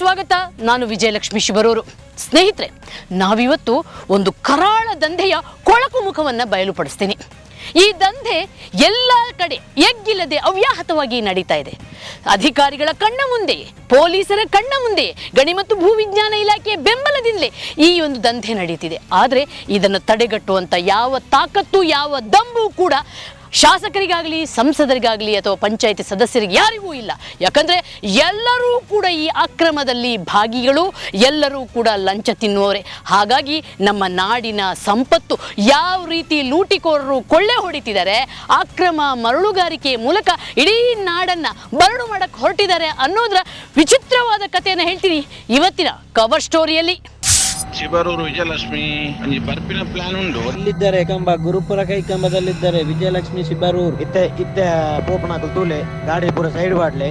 ಸ್ವಾಗತ. ನಾನು ವಿಜಯಲಕ್ಷ್ಮಿ ಶಿವರೂರು. ಸ್ನೇಹಿತರೆ, ನಾವಿವತ್ತು ಒಂದು ಕರಾಳ ದಂಧೆಯ ಕೊಳಕು ಮುಖವನ್ನು ಬಯಲುಪಡಿಸ್ತೀನಿ ಈ ದಂಧೆ ಎಲ್ಲ ಕಡೆ ಎಗ್ಗಿಲ್ಲದೆ ಅವ್ಯಾಹತವಾಗಿ ನಡೀತಾ ಇದೆ. ಅಧಿಕಾರಿಗಳ ಕಣ್ಣ ಮುಂದೆ, ಪೊಲೀಸರ ಕಣ್ಣ ಮುಂದೆ, ಗಣಿ ಮತ್ತು ಭೂವಿಜ್ಞಾನ ಇಲಾಖೆಯ ಬೆಂಬಲದಿಂದಲೇ ಈ ಒಂದು ದಂಧೆ ನಡೀತಿದೆ. ಆದರೆ ಇದನ್ನು ತಡೆಗಟ್ಟುವಂಥ ಯಾವ ತಾಕತ್ತು, ಯಾವ ದಂಬು ಕೂಡ ಶಾಸಕರಿಗಾಗಲಿ, ಸಂಸದರಿಗಾಗಲಿ ಅಥವಾ ಪಂಚಾಯತಿ ಸದಸ್ಯರಿಗೆ ಯಾರಿಗೂ ಇಲ್ಲ. ಯಾಕಂದರೆ ಎಲ್ಲರೂ ಕೂಡ ಈ ಅಕ್ರಮದಲ್ಲಿ ಭಾಗಿಗಳು, ಎಲ್ಲರೂ ಕೂಡ ಲಂಚ ತಿನ್ನುವವರೇ. ಹಾಗಾಗಿ ನಮ್ಮ ನಾಡಿನ ಸಂಪತ್ತು ಯಾವ ರೀತಿ ಲೂಟಿಕೋರರು ಕೊಳ್ಳೆ ಹೊಡಿತಿದ್ದಾರೆ, ಅಕ್ರಮ ಮರಳುಗಾರಿಕೆ ಮೂಲಕ ಇಡೀ ನಾಡನ್ನು ಮರಳು ಮಾಡಕ್ಕೆ ಹೊರಟಿದ್ದಾರೆ ಅನ್ನೋದ್ರ ವಿಚಿತ್ರವಾದ ಕಥೆಯನ್ನು ಹೇಳ್ತೀನಿ ಇವತ್ತಿನ ಕವರ್ ಸ್ಟೋರಿಯಲ್ಲಿ ಶಿಬರೂರು ವಿಜಯಲಕ್ಷ್ಮಿ ಒಂಜಿ ಬರ್ಪಿನ ಪ್ಲಾನ್ ಉಂಟು. ಅಲ್ಲಿದ್ದಾರೆ ಕಂಬ ಗುರುಪುರ ಕೈ ಕಂಬದಲ್ಲಿದ್ದಾರೆ ವಿಜಯಲಕ್ಷ್ಮಿ ಶಿಬರೂರ್ ಇತ್ತೆ ಇತ್ತೆ ಪೋಪನಾಕು ತೂಲೆ ಗಾಡಿ ಪೂರ ಸೈಡ್ ಮಾಡ್ಲೆ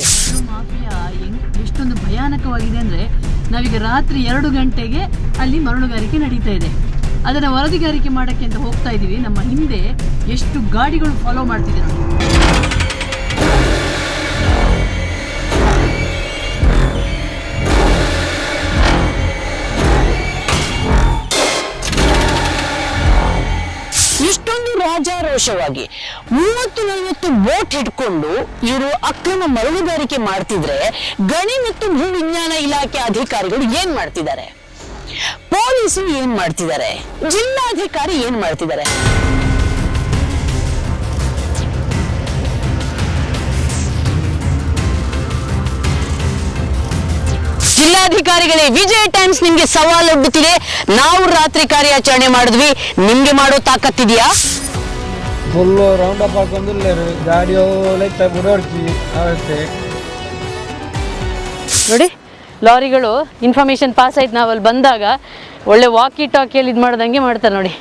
ಮಾಫಿಯಾ ಹೆಂಗ್ ಎಷ್ಟೊಂದು ಭಯಾನಕವಾಗಿದೆ ಅಂದ್ರೆ ನಾವೀಗ ರಾತ್ರಿ ಎರಡು ಗಂಟೆಗೆ ಅಲ್ಲಿ ಮರಳುಗಾರಿಕೆ ನಡೀತಾ ಇದೆ. ಅದನ್ನು ವರದಿಗಾರಿಕೆ ಮಾಡಕ್ಕೆ ಅಂತ ಹೋಗ್ತಾ ಇದೀವಿ. ನಮ್ಮ ಹಿಂದೆ ಎಷ್ಟು ಗಾಡಿಗಳು ಫಾಲೋ ಮಾಡ್ತಿದೆ ನೋಡಿ ರಾಜಾರೋಷವಾಗಿ ಮೂವತ್ತು ನಲವತ್ತು ಬೋಟ್ ಹಿಡ್ಕೊಂಡು ಇವರು ಅಕ್ರಮ ಮರಳುಗಾರಿಕೆ ಮಾಡ್ತಿದ್ರೆ ಗಣಿ ಮತ್ತು ಭೂ ವಿಜ್ಞಾನ ಇಲಾಖೆ ಅಧಿಕಾರಿಗಳು ಏನ್ ಮಾಡ್ತಿದ್ದಾರೆ? ಪೊಲೀಸರು ಏನ್ ಮಾಡ್ತಿದ್ದಾರೆ? ಜಿಲ್ಲಾಧಿಕಾರಿ ಏನ್ ಮಾಡ್ತಿದ್ದಾರೆ? ಜಿಲ್ಲಾಧಿಕಾರಿಗಳೇ, ವಿಜಯ ಟೈಮ್ಸ್ ನಿಮ್ಗೆ ಸವಾಲು ಒಡ್ಡುತ್ತಿದೆ. ನಾವು ರಾತ್ರಿ ಕಾರ್ಯಾಚರಣೆ ಮಾಡಿದ್ವಿ. ನಿಮ್ಗೆ ಮಾಡೋ ತಾಕತ್ತಿದೆಯಾ ಫುಲ್ ರೌಂಡ್ ಅಪ್ ಹಾಕೊಂಡು ಗಾಡಿ ಲೈಟ್ ಬುಡೋಡ್ಕಿ ಆಗುತ್ತೆ. ನೋಡಿ, ಲಾರಿಗಳು ಇನ್ಫಾರ್ಮೇಶನ್ ಪಾಸ್ ಆಯ್ತು ನಾವು ಅಲ್ಲಿ ಬಂದಾಗ ಒಳ್ಳೆ ವಾಕಿ ಟಾಕಿಯಲ್ಲಿ ಇದು ಮಾಡ್ದಂಗೆ ಮಾಡ್ತಾರೆ ನೋಡಿ.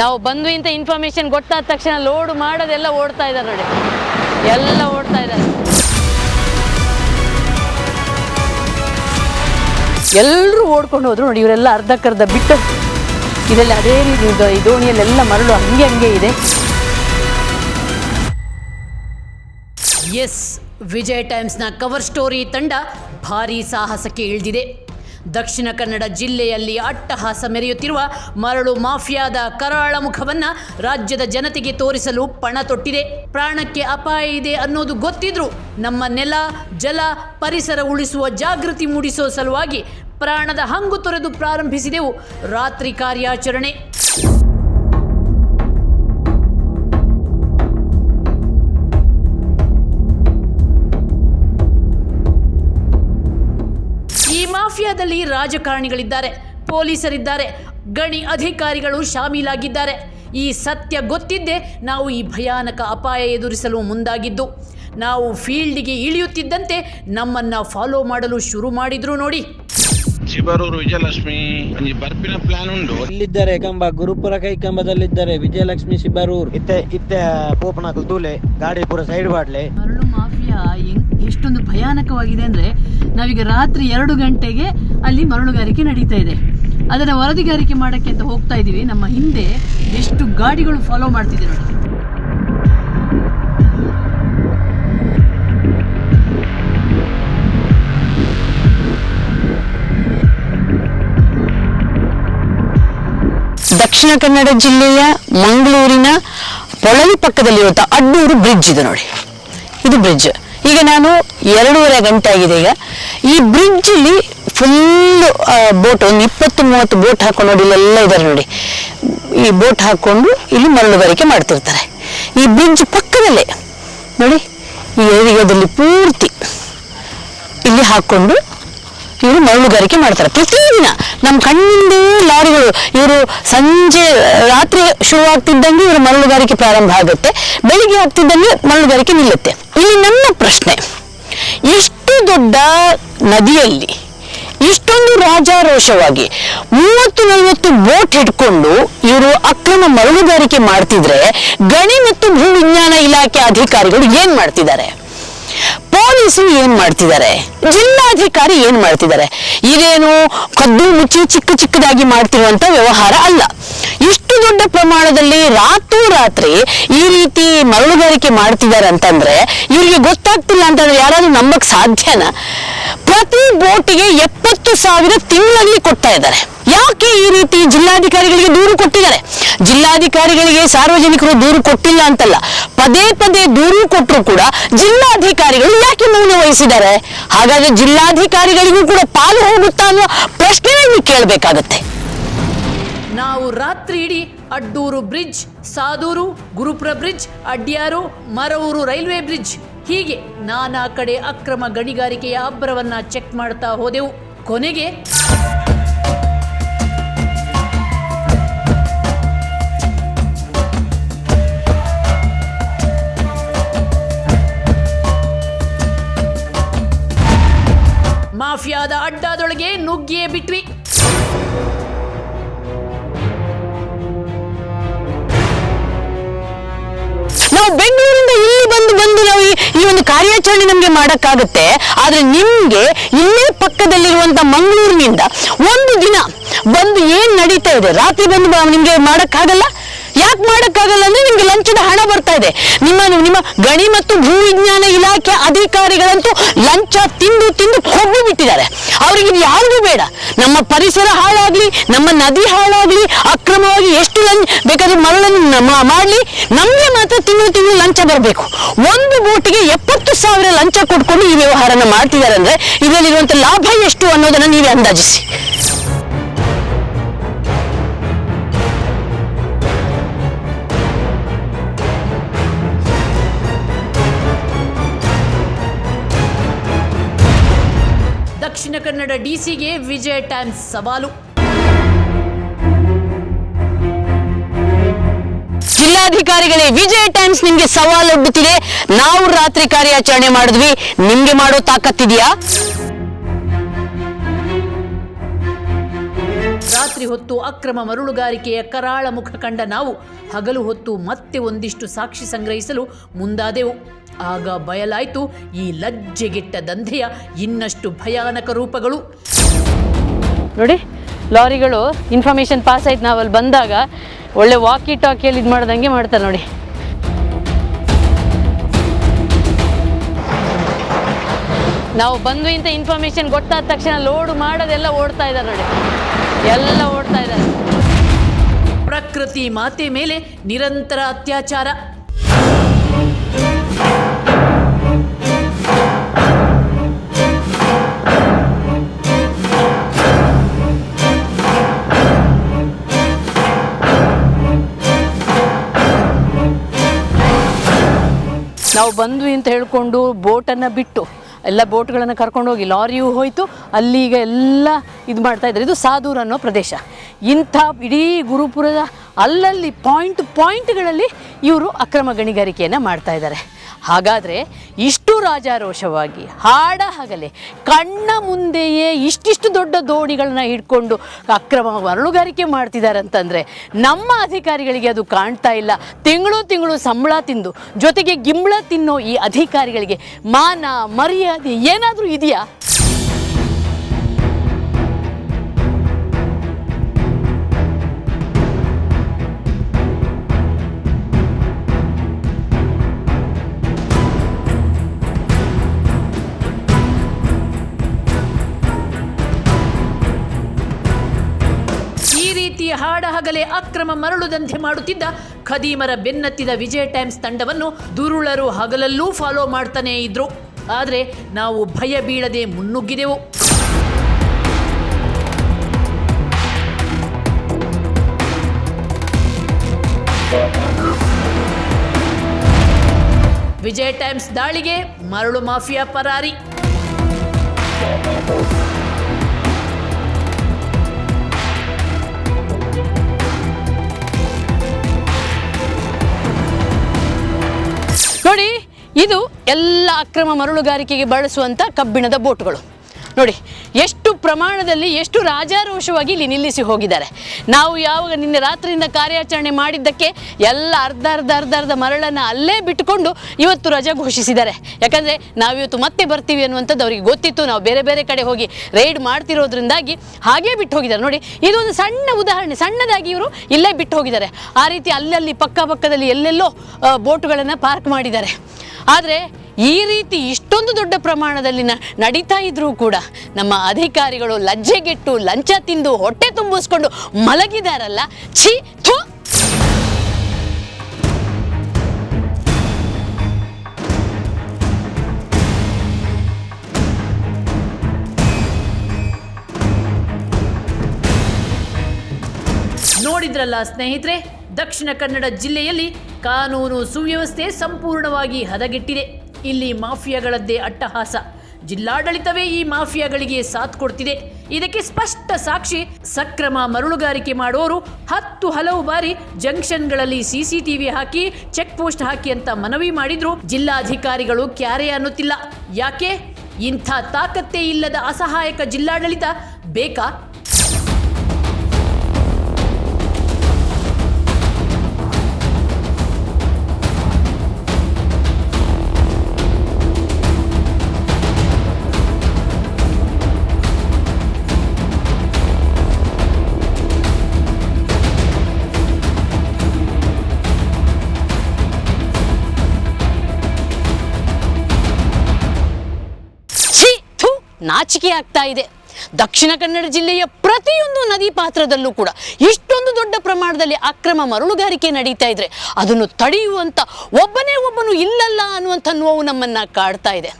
ನಾವು ಬಂದ್ವಿ ಅಂತ ಇನ್ಫಾರ್ಮೇಶನ್ ಗೊತ್ತಾದ ತಕ್ಷಣ ಲೋಡ್ ಮಾಡೋದೆಲ್ಲ ಓಡ್ತಾ ಇದ್ದಾರೆ ನೋಡಿ. ಎಲ್ಲ ಓಡ್ತಾ ಇದ್ದಾರೆ. ಎಲ್ಲರೂ ಓಡ್ಕೊಂಡು ಹೋದ್ರು ನೋಡಿ, ಇವರೆಲ್ಲ ಅರ್ಧಕ್ಕರ್ಧ ಬಿಟ್ಟು ಇದೆಲ್ಲ ಅದೇ ರೀತಿ ಈ ದೋಣಿಯಲ್ಲೆಲ್ಲ ಮರಳು ಹಂಗೆ ಹಂಗೆ ಇದೆ. ಎಸ್, ವಿಜಯ್ ಟೈಮ್ಸ್ನ ಕವರ್ ಸ್ಟೋರಿ ತಂಡ ಭಾರಿ ಸಾಹಸಕ್ಕೆ ಇಳಿದಿದೆ. ದಕ್ಷಿಣ ಕನ್ನಡ ಜಿಲ್ಲೆಯಲ್ಲಿ ಅಟ್ಟಹಾಸ ಮೆರೆಯುತ್ತಿರುವ ಮರಳು ಮಾಫಿಯಾದ ಕರಾಳ ಮುಖವನ್ನು ರಾಜ್ಯದ ಜನತೆಗೆ ತೋರಿಸಲು ಪಣ ತೊಟ್ಟಿದೆ. ಪ್ರಾಣಕ್ಕೆ ಅಪಾಯ ಇದೆ ಅನ್ನೋದು ಗೊತ್ತಿದ್ರು ನಮ್ಮ ನೆಲ, ಜಲ, ಪರಿಸರ ಉಳಿಸುವ ಜಾಗೃತಿ ಮೂಡಿಸುವ ಸಲುವಾಗಿ ಪ್ರಾಣದ ಹಂಗು ತೊರೆದು ಪ್ರಾರಂಭಿಸಿದೆವು ರಾತ್ರಿ ಕಾರ್ಯಾಚರಣೆ. ಮಾಫಿಯಾದಲ್ಲಿ ರಾಜಕಾರಣಿಗಳಿದ್ದಾರೆ. ಪೊಲೀಸರಿದ್ದಾರೆ. ಗಣಿ ಅಧಿಕಾರಿಗಳು ಶಾಮೀಲಾಗಿದ್ದಾರೆ. ಈ ಸತ್ಯ ಗೊತ್ತಿದ್ದೇ ನಾವು ಈ ಭಯಾನಕ ಅಪಾಯ ಎದುರಿಸಲು ಮುಂದಾಗಿದ್ದು ನಾವು ಫೀಲ್ಡ್ಗೆ ಇಳಿಯುತ್ತಿದ್ದಂತೆ ನಮ್ಮನ್ನು ಫಾಲೋ ಮಾಡಲು ಶುರು ಮಾಡಿದ್ರು ನೋಡಿ. ಶಿವರೂರು ವಿಜಯಲಕ್ಷ್ಮಿ ಬರ್ಪಿನ ಪ್ಲಾನ್ ಉಂಟು. ಇಲ್ಲಿದ್ದಾರೆ ಕಂಬ ಗುರುಪುರ ಕೈ ಕಂಬದಲ್ಲಿದ್ದಾರೆ ವಿಜಯಲಕ್ಷ್ಮಿ ಶಿಬರೂರ್. ಇತ್ತೆ ಇತ್ತೆ ಪೋಪನ ತೂಲೆ ಗಾಡಿ ಪೂರ ಸೈಡ್ ಬಾಡ್ಲೆ. ಮರಳು ಮಾಫಿಯಾ ಎಷ್ಟೊಂದು ಭಯಾನಕವಾಗಿದೆ ಅಂದರೆ ನಾವೀಗ ರಾತ್ರಿ ಎರಡು ಗಂಟೆಗೆ ಅಲ್ಲಿ ಮರಳುಗಾರಿಕೆ ನಡೀತಾ ಇದೆ. ಅದನ್ನು ವರದಿಗಾರಿಕೆ ಮಾಡೋಕ್ಕೆ ಅಂತ ಹೋಗ್ತಾ ಇದ್ದೀವಿ ನಮ್ಮ ಹಿಂದೆ ಎಷ್ಟು ಗಾಡಿಗಳು ಫಾಲೋ ಮಾಡ್ತಿದೆ ನೋಡಿ. ದಕ್ಷಿಣ ಕನ್ನಡ ಜಿಲ್ಲೆಯ ಮಂಗಳೂರಿನ ಪೊಳಲಿ ಪಕ್ಕದಲ್ಲಿರುವಂಥ ಅಡ್ಡೂರು ಬ್ರಿಡ್ಜ್ ಇದು ನೋಡಿ. ಇದು ಬ್ರಿಡ್ಜ್ ಈಗ ನಾನು ಎರಡೂವರೆ ಗಂಟೆ ಆಗಿದೆ ಈಗ. ಈ ಬ್ರಿಡ್ಜ್ ಅಲ್ಲಿ ಫುಲ್ ಬೋಟ್ ಒಂದು ಇಪ್ಪತ್ತು, ಮೂವತ್ತು ಬೋಟ್ ಹಾಕೊಂಡು ನೋಡಿ ಇಲ್ಲೆಲ್ಲ ಇದ್ದಾರೆ ನೋಡಿ. ಈ ಬೋಟ್ ಹಾಕೊಂಡು ಇಲ್ಲಿ ಮರಳುಗಾರಿಕೆ ಮಾಡ್ತಿರ್ತಾರೆ. ಈ ಬ್ರಿಡ್ಜ್ ಪಕ್ಕದಲ್ಲೇ, ನೋಡಿ, ಈ ಏರಿಯಾದಲ್ಲಿ ಪೂರ್ತಿ ಇಲ್ಲಿ ಹಾಕೊಂಡು ಇವರು ಮರಳುಗಾರಿಕೆ ಮಾಡ್ತಾರೆ. ಪ್ರತಿದಿನ ನಮ್ಮ ಕಣ್ಣಿಂದೇ ಲಾರಿಗಳು. ಇವರು ಸಂಜೆ, ರಾತ್ರಿ ಶುರುವಾಗ್ತಿದ್ದಂಗೆ ಇವರು ಮರಳುಗಾರಿಕೆ ಪ್ರಾರಂಭ ಆಗುತ್ತೆ. ಬೆಳಿಗ್ಗೆ ಆಗ್ತಿದ್ದಂಗೆ ಮರಳುಗಾರಿಕೆ ನಿಲ್ಲುತ್ತೆ. ಇಲ್ಲಿ ನನ್ನ ಪ್ರಶ್ನೆ. ಇಷ್ಟು ದೊಡ್ಡ ನದಿಯಲ್ಲಿ, ಇಷ್ಟೊಂದು ರಾಜಾರೋಷವಾಗಿ ಮೂವತ್ತು ನಲವತ್ತು ಬೋಟ್ ಹಿಡ್ಕೊಂಡು ಇವರು ಅಕ್ರಮ ಮರಳುಗಾರಿಕೆ ಮಾಡ್ತಿದ್ರೆ ಗಣಿ ಮತ್ತು ಭೂವಿಜ್ಞಾನ ಇಲಾಖೆ ಅಧಿಕಾರಿಗಳು ಏನ್ ಮಾಡ್ತಿದ್ದಾರೆ? ಪೊಲೀಸರು ಏನ್ ಮಾಡ್ತಿದ್ದಾರೆ? ಜಿಲ್ಲಾಧಿಕಾರಿ ಏನ್ ಮಾಡ್ತಿದ್ದಾರೆ? ಇದೇನು ಕದ್ದು ಮುಚ್ಚಿ ಚಿಕ್ಕ ಚಿಕ್ಕದಾಗಿ ಮಾಡ್ತಿರುವಂತ ವ್ಯವಹಾರ ಅಲ್ಲ. ಇಷ್ಟು ದೊಡ್ಡ ಪ್ರಮಾಣದಲ್ಲಿ ರಾತ್ರೋರಾತ್ರಿ ಈ ರೀತಿ ಮರಳುಗಾರಿಕೆ ಮಾಡ್ತಿದ್ದಾರೆ ಅಂತಂದ್ರೆ ಇವರಿಗೆ ಗೊತ್ತಾಗ್ತಿಲ್ಲ ಅಂತಂದ್ರೆ ಯಾರಾದ್ರೂ ನಂಬಕ್ ಸಾಧ್ಯನಾ? ಪ್ರತಿ ಬೋಟಿಗೆ ಎಪ್ಪತ್ತು ಸಾವಿರ ತಿಂಗಳಲ್ಲಿ ಕೊಡ್ತಾ ಇದ್ದಾರೆ. ಯಾಕೆ ಈ ರೀತಿ ಜಿಲ್ಲಾಧಿಕಾರಿಗಳಿಗೆ ದೂರು ಕೊಟ್ಟಿದ್ದಾರೆ? ಜಿಲ್ಲಾಧಿಕಾರಿಗಳಿಗೆ ಸಾರ್ವಜನಿಕರು ದೂರು ಕೊಟ್ಟಿಲ್ಲ ಅಂತಲ್ಲ, ಪದೇ ಪದೇ ದೂರು ಕೊಟ್ಟರು ಕೂಡ ಜಿಲ್ಲಾಧಿಕಾರಿಗಳು ಯಾಕೆ ಮೌನ ವಹಿಸಿದ್ದಾರೆ? ಹಾಗಾದ್ರೆ ಜಿಲ್ಲಾಧಿಕಾರಿಗಳಿಗೂ ಕೂಡ ಪಾಲು ಹೋಗುತ್ತಾ ಅನ್ನೋ ಪ್ರಶ್ನೆಯನ್ನು ಕೇಳಬೇಕಾಗತ್ತೆ. ನಾವು ರಾತ್ರಿ ಇಡೀ Addoor bridge, Sadoor, Gurupura bridge, Adyar, Maravoor railway bridge ಹೀಗೆ ನಾನಾ ಕಡೆ ಅಕ್ರಮ ಗಣಿಗಾರಿಕೆಯ ಅಬ್ಬರವನ್ನ ಚೆಕ್ ಮಾಡ್ತಾ ಹೋದೆವು. ಕೊನೆಗೆ ಮಾಫಿಯಾದ ಅಡ್ಡಾದೊಳಗೆ ನುಗ್ಗಿಯೇ ಬಿಟ್ವಿ. ನಾವು ಬೆಂಗಳೂರಿಂದ ಇಲ್ಲಿ ಬಂದು ಬಂದು ನಾವು ಈ- ಒಂದು ಕಾರ್ಯಾಚರಣೆ ನಮ್ಗೆ ಮಾಡಕ್ಕಾಗುತ್ತೆ. ಆದ್ರೆ ನಿಮ್ಗೆ ಇಲ್ಲೇ ಪಕ್ಕದಲ್ಲಿರುವಂತ ಮಂಗಳೂರಿನಿಂದ ಒಂದು ದಿನ ಬಂದು ಏನ್ ನಡೀತಾ ಇದೆ? ರಾತ್ರಿ ಬಂದು ನಿಮ್ಗೆ ಮಾಡಕ್ಕಾಗಲ್ಲ? ಯಾಕೆ ಮಾಡೋಕ್ಕಾಗಲ್ಲ ಅಂದ್ರೆ ನಿಮ್ಗೆ ಲಂಚದ ಹಣ ಬರ್ತಾ ಇದೆ. ನಿಮ್ಮ ನಿಮ್ಮ ಗಣಿ ಮತ್ತು ಭೂ ವಿಜ್ಞಾನ ಇಲಾಖೆ ಅಧಿಕಾರಿಗಳಂತೂ ಲಂಚ ತಿಂದು ತಿಂದು ಕೊಬ್ಬು ಬಿಟ್ಟಿದ್ದಾರೆ. ಅವ್ರಿಗೆ ಯಾರಿಗೂ ಬೇಡ. ನಮ್ಮ ಪರಿಸರ ಹಾಳಾಗ್ಲಿ, ನಮ್ಮ ನದಿ ಹಾಳಾಗ್ಲಿ, ಅಕ್ರಮವಾಗಿ ಎಷ್ಟು ಲಂಚ ಬೇಕಾದ್ರೆ ಮರಳನ್ನು ಮಾಡಲಿ, ನಮಗೆ ಮಾತ್ರ ತಿಂಗಳು ತಿಂಗಳು ಲಂಚ ಬರಬೇಕು. ಒಂದು ಬೋಟಿಗೆ ಎಪ್ಪತ್ತು ಸಾವಿರ ಲಂಚ ಕೊಟ್ಕೊಂಡು ಈ ವ್ಯವಹಾರನ ಮಾಡ್ತಿದ್ದಾರೆ ಅಂದ್ರೆ ಇದರಲ್ಲಿರುವಂತ ಲಾಭ ಎಷ್ಟು ಅನ್ನೋದನ್ನ ನೀವೇ ಅಂದಾಜಿಸಿ. ದಕ್ಷಿಣ ಕನ್ನಡ ಡಿಸಿಗೆ ವಿಜಯ ಟೈಮ್ಸ್ ಸವಾಲು. ಜಿಲ್ಲಾಧಿಕಾರಿಗಳೇ ವಿಜಯ ಟೈಮ್ಸ್ ನಿಮ್ಗೆ ಸವಾಲೊಡ್ಡುತ್ತಿದೆ ನಾವು ರಾತ್ರಿ ಕಾರ್ಯಾಚರಣೆ ಮಾಡಿದ್ವಿ. ನಿಮ್ಗೆ ಮಾಡೋ ತಾಕತ್ತಿದೆಯಾ ರಾತ್ರಿ ಹೊತ್ತು ಅಕ್ರಮ ಮರಳುಗಾರಿಕೆಯ ಕರಾಳ ಮುಖ ಕಂಡ ನಾವು ಹಗಲು ಹೊತ್ತು ಮತ್ತೆ ಒಂದಿಷ್ಟು ಸಾಕ್ಷಿ ಸಂಗ್ರಹಿಸಲು ಮುಂದಾದೆವು. ಆಗ ಬಯಲಾಯಿತು ಈ ಲಜ್ಜೆಗೆಟ್ಟ ದಂಧೆಯ ಇನ್ನಷ್ಟು ಭಯಾನಕ ರೂಪಗಳು. ನೋಡಿ ಲಾರಿಗಳು ಇನ್ಫಾರ್ಮೇಷನ್ ಪಾಸ್ ಆಯ್ತು. ನಾವಲ್ಲಿ ಬಂದಾಗ ಒಳ್ಳೆ ವಾಕಿ ಟಾಕಿಯಲ್ಲಿ ಇದು ಮಾಡ್ದಂಗೆ ಮಾಡ್ತಾರೆ ನೋಡಿ. ನಾವು ಬಂದ್ವಿ ಅಂತ ಇನ್ಫಾರ್ಮೇಷನ್ ಗೊತ್ತಾದ ತಕ್ಷಣ ಲೋಡ್ ಮಾಡೋದೆಲ್ಲ ಓಡ್ತಾ ಇದ್ದಾರೆ ನೋಡಿ. ಎಲ್ಲ ಓಡ್ತಾ ಇದ್ದಾರೆ. ಪ್ರಕೃತಿ ಮಾತೆ ಮೇಲೆ ನಿರಂತರ ಅತ್ಯಾಚಾರ. ನಾವು ಬಂದ್ವಿ ಅಂತ ಹೇಳಿಕೊಂಡು ಬೋಟನ್ನು ಬಿಟ್ಟು ಎಲ್ಲ ಬೋಟ್ಗಳನ್ನು ಕರ್ಕೊಂಡು ಹೋಗಿ ಲಾರಿಯೂ ಹೋಯಿತು. ಅಲ್ಲಿ ಈಗ ಎಲ್ಲ ಇದು ಮಾಡ್ತಾ ಇದ್ದಾರೆ. ಇದು ಸಾದೂರ್ ಅನ್ನೋ ಪ್ರದೇಶ. ಇಂಥ ಇಡೀ ಗುರುಪುರದ ಅಲ್ಲಲ್ಲಿ ಪಾಯಿಂಟ್ ಪಾಯಿಂಟ್ಗಳಲ್ಲಿ ಇವರು ಅಕ್ರಮ ಗಣಿಗಾರಿಕೆಯನ್ನು ಮಾಡ್ತಾ ಇದ್ದಾರೆ. ಹಾಗಾದರೆ ಇಷ್ಟು ರಾಜಾರೋಷವಾಗಿ, ಹಾಡ ಹಗಲೆ, ಕಣ್ಣ ಮುಂದೆಯೇ ಇಷ್ಟಿಷ್ಟು ದೊಡ್ಡ ದೋಣಿಗಳನ್ನ ಹಿಡ್ಕೊಂಡು ಅಕ್ರಮ ಮರಳುಗಾರಿಕೆ ಮಾಡ್ತಿದ್ದಾರೆ ಅಂತಂದರೆ ನಮ್ಮ ಅಧಿಕಾರಿಗಳಿಗೆ ಅದು ಕಾಣ್ತಾ ಇಲ್ಲ. ತಿಂಗಳು ತಿಂಗಳು ಸಂಬಳ ತಿಂದು, ಜೊತೆಗೆ ಗಿಂಬಳ ತಿನ್ನೋ ಈ ಅಧಿಕಾರಿಗಳಿಗೆ ಮಾನ, ಮರ್ಯಾದೆ ಏನಾದರೂ ಇದೆಯಾ? ಹಾಡ ಹಗಲೆ ಅಕ್ರಮ ಮರಳು ದಂಧೆ ಮಾಡುತ್ತಿದ್ದ ಖದೀಮರ ಬೆನ್ನತ್ತಿದ ವಿಜಯ ಟೈಮ್ಸ್ ತಂಡವನ್ನು ದುರುಳರು ಹಗಲಲ್ಲೂ ಫಾಲೋ ಮಾಡ್ತಾನೇ ಇದ್ರು. ಆದರೆ ನಾವು ಭಯ ಬೀಳದೆ ಮುನ್ನುಗ್ಗಿದೆವು. ವಿಜಯ ಟೈಮ್ಸ್ ದಾಳಿಗೆ ಮರಳು ಮಾಫಿಯಾ ಪರಾರಿ. ನೋಡಿ ಇದು ಎಲ್ಲ ಅಕ್ರಮ ಮರಳುಗಾರಿಕೆಗೆ ಬಳಸುವಂಥ ಕಬ್ಬಿಣದ ಬೋಟ್ಗಳು. ನೋಡಿ, ಎಷ್ಟು ಪ್ರಮಾಣದಲ್ಲಿ ಎಷ್ಟು ರಾಜಾರೋಷವಾಗಿ ಇಲ್ಲಿ ನಿಲ್ಲಿಸಿ ಹೋಗಿದ್ದಾರೆ. ನಾವು ಯಾವಾಗ ನಿನ್ನೆ ರಾತ್ರಿಯಿಂದ ಕಾರ್ಯಾಚರಣೆ ಮಾಡಿದ್ದಕ್ಕೆ ಎಲ್ಲ ಅರ್ಧ ಅರ್ಧ ಅರ್ಧ ಅರ್ಧ ಮರಳನ್ನು ಅಲ್ಲೇ ಬಿಟ್ಟುಕೊಂಡು ಇವತ್ತು ರಜೆ ಘೋಷಿಸಿದ್ದಾರೆ. ಯಾಕಂದರೆ ನಾವಿವತ್ತು ಮತ್ತೆ ಬರ್ತೀವಿ ಅನ್ನುವಂಥದ್ದು ಅವರಿಗೆ ಗೊತ್ತಿತ್ತು. ನಾವು ಬೇರೆ ಬೇರೆ ಕಡೆ ಹೋಗಿ ರೈಡ್ ಮಾಡ್ತಿರೋದ್ರಿಂದಾಗಿ ಹಾಗೇ ಬಿಟ್ಟು ಹೋಗಿದ್ದಾರೆ. ನೋಡಿ, ಇದೊಂದು ಸಣ್ಣ ಉದಾಹರಣೆ. ಸಣ್ಣದಾಗಿ ಇವರು ಇಲ್ಲೇ ಬಿಟ್ಟು ಹೋಗಿದ್ದಾರೆ. ಆ ರೀತಿ ಅಲ್ಲಲ್ಲಿ ಪಕ್ಕ ಪಕ್ಕದಲ್ಲಿ ಎಲ್ಲೆಲ್ಲೋ ಬೋಟುಗಳನ್ನು ಪಾರ್ಕ್ ಮಾಡಿದ್ದಾರೆ. ಆದರೆ ಈ ರೀತಿ ಇಷ್ಟೊಂದು ದೊಡ್ಡ ಪ್ರಮಾಣದಲ್ಲಿ ನಡೀತಾ ಇದ್ರೂ ಕೂಡ ನಮ್ಮ ಅಧಿಕಾರಿಗಳು ಲಜ್ಜೆಗೆಟ್ಟು ಲಂಚ ತಿಂದು ಹೊಟ್ಟೆ ತುಂಬಿಸ್ಕೊಂಡು ಮಲಗಿದಾರಲ್ಲ, ಛೀ ನೋಡಿದ್ರಲ್ಲ ಸ್ನೇಹಿತರೆ, ದಕ್ಷಿಣ ಕನ್ನಡ ಜಿಲ್ಲೆಯಲ್ಲಿ ಕಾನೂನು ಸುವ್ಯವಸ್ಥೆ ಸಂಪೂರ್ಣವಾಗಿ ಹದಗೆಟ್ಟಿದೆ. ಇಲ್ಲಿ ಮಾಫಿಯಾಗಳದ್ದೇ ಅಟ್ಟಹಾಸ. ಜಿಲ್ಲಾಡಳಿತವೇ ಈ ಮಾಫಿಯಾಗಳಿಗೆ ಸಾಥ್ ಕೊಡ್ತಿದೆ. ಇದಕ್ಕೆ ಸ್ಪಷ್ಟ ಸಾಕ್ಷಿ, ಸಕ್ರಮ ಮರಳುಗಾರಿಕೆ ಮಾಡೋರು ಹತ್ತು ಹಲವು ಬಾರಿ ಜಂಕ್ಷನ್ಗಳಲ್ಲಿ ಸಿಸಿಟಿವಿ ಹಾಕಿ, ಚೆಕ್ ಪೋಸ್ಟ್ ಹಾಕಿ ಅಂತ ಮನವಿ ಮಾಡಿದ್ರು. ಜಿಲ್ಲಾಧಿಕಾರಿಗಳು ಕ್ಯಾರೆ ಅನ್ನುತ್ತಿಲ್ಲ. ಯಾಕೆ? ಇಂಥ ತಾಕತ್ತೇ ಇಲ್ಲದ ಅಸಹಾಯಕ ಜಿಲ್ಲಾಡಳಿತ ಬೇಕಾ? ನಾಚಿಕೆ ಆಗ್ತಾ ಇದೆ. ದಕ್ಷಿಣ ಕನ್ನಡ ಜಿಲ್ಲೆಯ ಪ್ರತಿಯೊಂದು ನದಿ ಪಾತ್ರದಲ್ಲೂ ಕೂಡ ಇಷ್ಟೊಂದು ದೊಡ್ಡ ಪ್ರಮಾಣದಲ್ಲಿ ಅಕ್ರಮ ಮರಳುಗಾರಿಕೆ ನಡೀತಾ ಇದ್ರೆ ಅದನ್ನು ತಡೆಯುವಂತ ಒಬ್ಬನೇ ಒಬ್ಬನು ಇಲ್ಲಲ್ಲ ಅನ್ನುವಂಥ ನೋವು ನಮ್ಮನ್ನ ಕಾಡ್ತಾ ಇದೆ.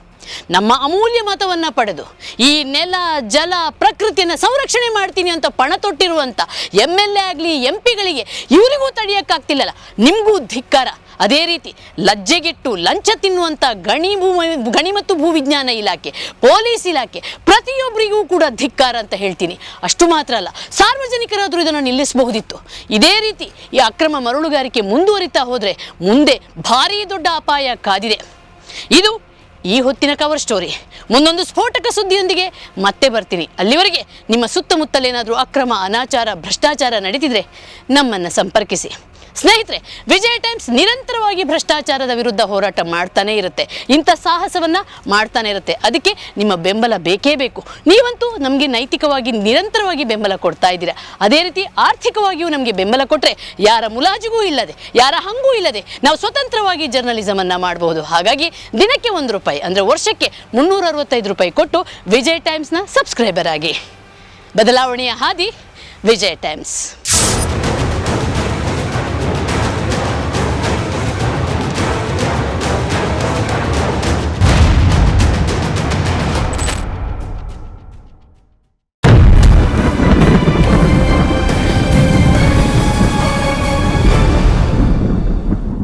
ನಮ್ಮ ಅಮೂಲ್ಯ ಮತವನ್ನ ಪಡೆದು ಈ ನೆಲ, ಜಲ, ಪ್ರಕೃತಿಯನ್ನು ಸಂರಕ್ಷಣೆ ಮಾಡ್ತೀನಿ ಅಂತ ಪಣ ತೊಟ್ಟಿರುವಂಥ ಎಂ ಎಲ್ ಎ ಆಗಲಿ, ಎಂ ಪಿಗಳಿಗೆ ಇವರಿಗೂ ತಡೆಯೋಕ್ಕಾಗ್ತಿಲ್ಲಲ್ಲ. ನಿಮಗೂ ಧಿಕ್ಕಾರ. ಅದೇ ರೀತಿ ಲಜ್ಜೆಗೆಟ್ಟು ಲಂಚ ತಿನ್ನುವಂಥ ಗಣಿ ಭೂ ಗಣಿ ಮತ್ತು ಭೂವಿಜ್ಞಾನ ಇಲಾಖೆ, ಪೊಲೀಸ್ ಇಲಾಖೆ ಪ್ರತಿಯೊಬ್ಬರಿಗೂ ಕೂಡ ಧಿಕ್ಕಾರ ಅಂತ ಹೇಳ್ತೀನಿ. ಅಷ್ಟು ಮಾತ್ರ ಅಲ್ಲ, ಸಾರ್ವಜನಿಕರಾದರೂ ಇದನ್ನು ನಿಲ್ಲಿಸಬಹುದಿತ್ತು. ಇದೇ ರೀತಿ ಈ ಅಕ್ರಮ ಮರಳುಗಾರಿಕೆ ಮುಂದುವರಿತಾ ಹೋದರೆ ಮುಂದೆ ಭಾರೀ ದೊಡ್ಡ ಅಪಾಯ ಕಾದಿದೆ. ಇದು ಈ ಹೊತ್ತಿನ ಕವರ್ ಸ್ಟೋರಿ ಮುಂದೊಂದು ಸ್ಫೋಟಕ ಸುದ್ದಿಯೊಂದಿಗೆ ಮತ್ತೆ ಬರ್ತೀನಿ. ಅಲ್ಲಿವರೆಗೆ ನಿಮ್ಮ ಸುತ್ತಮುತ್ತಲೇನಾದರೂ ಅಕ್ರಮ ಅನಾಚಾರ, ಭ್ರಷ್ಟಾಚಾರ ನಡೆದಿದ್ರೆ ನಮ್ಮನ್ನು ಸಂಪರ್ಕಿಸಿ. ಸ್ನೇಹಿತರೆ, ವಿಜಯ ಟೈಮ್ಸ್ ನಿರಂತರವಾಗಿ ಭ್ರಷ್ಟಾಚಾರದ ವಿರುದ್ಧ ಹೋರಾಟ ಮಾಡ್ತಾನೆ ಇರುತ್ತೆ. ಇಂಥ ಸಾಹಸವನ್ನು ಮಾಡ್ತಾನೆ ಇರುತ್ತೆ. ಅದಕ್ಕೆ ನಿಮ್ಮ ಬೆಂಬಲ ಬೇಕೇ ಬೇಕು. ನೀವಂತೂ ನಮಗೆ ನೈತಿಕವಾಗಿ ನಿರಂತರವಾಗಿ ಬೆಂಬಲ ಕೊಡ್ತಾ ಇದ್ದೀರಾ. ಅದೇ ರೀತಿ ಆರ್ಥಿಕವಾಗಿಯೂ ನಮಗೆ ಬೆಂಬಲ ಕೊಟ್ಟರೆ ಯಾರ ಮುಲಾಜಿಗೂ ಇಲ್ಲದೆ, ಯಾರ ಹಂಗೂ ಇಲ್ಲದೆ ನಾವು ಸ್ವತಂತ್ರವಾಗಿ ಜರ್ನಲಿಸಮನ್ನು ಮಾಡಬಹುದು. ಹಾಗಾಗಿ ದಿನಕ್ಕೆ ಒಂದು ರೂಪಾಯಿ, ಅಂದರೆ ವರ್ಷಕ್ಕೆ ಮುನ್ನೂರ ಅರವತ್ತೈದು ರೂಪಾಯಿ ಕೊಟ್ಟು ವಿಜಯ್ ಟೈಮ್ಸ್ನ ಸಬ್ಸ್ಕ್ರೈಬರ್ ಆಗಿ. ಬದಲಾವಣೆಯ ಹಾದಿ ವಿಜಯ್ ಟೈಮ್ಸ್.